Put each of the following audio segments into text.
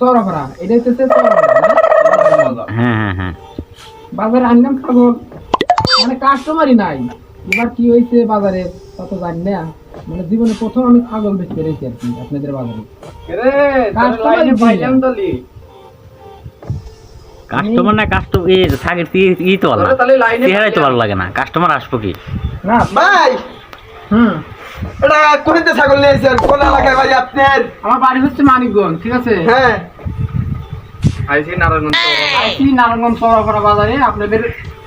চরফরা এটা হচ্ছে হ্যাঁ হ্যাঁ হ্যাঁ। বাজারে আনলাম ছাগল মানে কাস্টমারই নাই। এবার কি হয়েছে বাজারে? তত জানি না। মানে জীবনে প্রথম আমি ছাগল বেচতে পেরেছি আর কি আপনাদের বাজারে। কাস্টমার না কাস্টমার এই ই তো ভালো চেহারাই তো ভালো লাগে না। কাস্টমার আসব কি? না। ভাই! হুম। এটা কোনতে ছাগল নিয়েছেন কোন এলাকায় ভাই আপনার? আমার বাড়ি হচ্ছে মানিকগঞ্জ ঠিক আছে? হ্যাঁ। আইসি নারায়ণগঞ্জ চরফরা বাজারে আপনাদের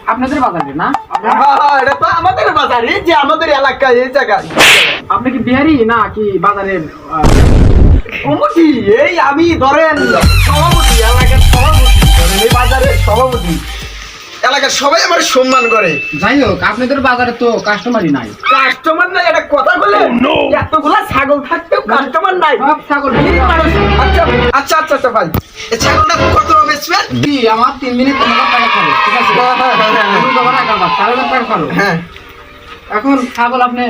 আপনাদের বাজারে না? হ্যাঁ, এটা তো আমাদের বাজারে যে আমাদের এলাকায় এই জায়গায়। আপনি কি বিহারি না কি বাজারের কমিটি এই আমি ধরেন সভাপতি এলাকার সভাপতি ধরেন এই বাজারের সভাপতি। এলাকার সবাই আমার সম্মান করে। যাই হোক আপনাদের বাজারে তো কাস্টমারই নাই। কাস্টমার নাই একটা কথা বলে? এতগুলা ছাগল থাকতেও কাস্টমার নাই। সব ছাগল। আচ্ছা আচ্ছা আচ্ছা আচ্ছা ভাই। এই ছাগলটা কত বেচবেন কি আমার তিন মিনিট হাজার টাকা খাবে ঠিক আছে? হ্যাঁ, হ্যাঁ, হ্যাঁ, হ্যাঁ। টাকা খাবে হ্যাঁ। এখন ছাগল আপনি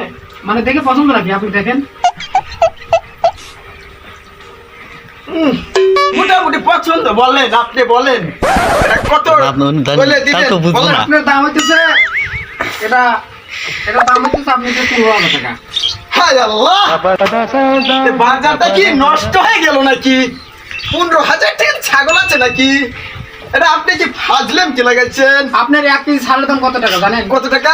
মানে দেখে পছন্দ নাকি? আপনি দেখেন। উম, মোটামুটি পছন্দ বলেন আপনি বলেন। এটা কত বলে বুঝব বলেন। আপনার দাম হইতেছে এটা এটা দাম হইতেছে আপনি যে পনেরো হাজার টাকা। হায় আল্লাহ! বাজারটা কি নষ্ট হয়ে গেল নাকি? পনেরো হাজার ছাগল আছে নাকি? এটা আপনি কি ফাজলেম কি লাগাইছেন? আপনার এক কেজি ছালের দাম কত টাকা জানেন? কত টাকা?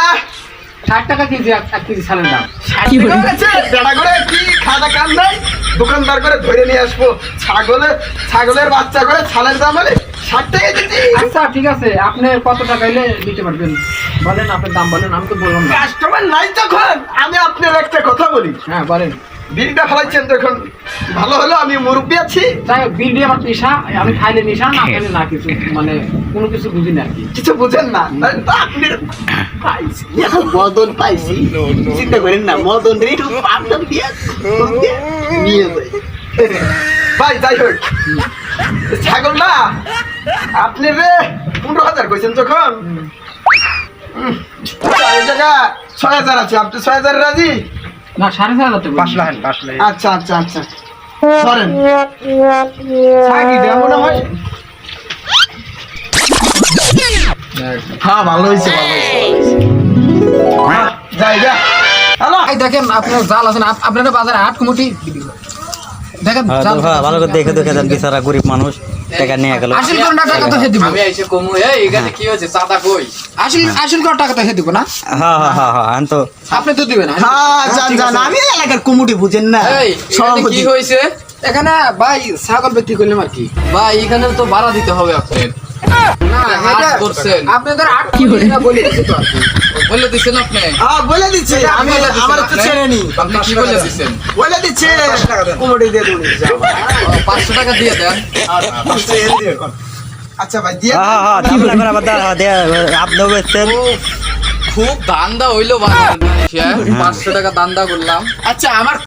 ষাট টাকা কেজি এক এক কেজি ছালের দাম। ষাট টাকা আছে বেড়া করে কি খাওয়া কাম নাই? দোকানদার করে ধরে নিয়ে আসব। ছাগলের ছাগলের বাচ্চা করে ছালের দাম হলে ষাট টাকা আচ্ছা ঠিক আছে। আপনি কত টাকা এলে দিতে পারবেন? বলেন আপনার দাম বলেন আমি তো বললাম না। কাস্টমার নাই যখন আমি আপনার একটা কথা বলি। হ্যাঁ বলেন। বিলটা ফেলাইছেন যখন ভালো হলো আমি মুরব্বী আছি। হোক বিল আমার পেশা আমি খাইলে নেশা না খাইলে না কিছু। মানে কোনো কিছু বুঝি না কি। কিছু বুঝেন না। তাই আপনি পাইছি। মদন পাইছি। চিন্তা করেন না মদন রে পাবলাম দিয়ে নিয়ে যাই ভাই যাই হোক। ছাগল না আপনি রে পনেরো হাজার কইছেন যখন? ছয় হাজার আছে আপনি ছয় হাজার রাজি? না সাড়ে ছয় হাজার পাঁচ লাখ আচ্ছা আচ্ছা আচ্ছা। সরেন মনে হয়? হ্যাঁ ভালো হয়েছে ভালো হয়েছে হ্যাঁ, দেখেন আপনার জাল আছে না আপ- আপনারা বাজারে আট জাল ভালো করে দেখে দেখে দেন বেচারা গরিব মানুষ টাকা নিয়ে গেল। আসল করে টাকা তো দিব। আমি আইসে কমু এই এখানে কি হয়েছে? চাঁদা কই? আসল আসল করে টাকা তো দিব না। হ্যাঁ হ্যাঁ হ্যাঁ হ্যাঁ তো আপনি তো দিবেন হ্যাঁ জান জান আমি এলাকার কুমুটি বুঝেন না। কি হয়েছে? এখানে ভাই ছাগল বিক্রি করলাম আর কি। ভাই এখানে তো ভাড়া দিতে হবে আপনার। হ্যাঁ পাঁচশো টাকা দিয়ে দেন। আচ্ছা ভাই দিয়ে হ্যাঁ হ্যাঁ খুব দান্দা হইল বাজারে পাঁচশো টাকা দান্দা করলাম। আচ্ছা আমার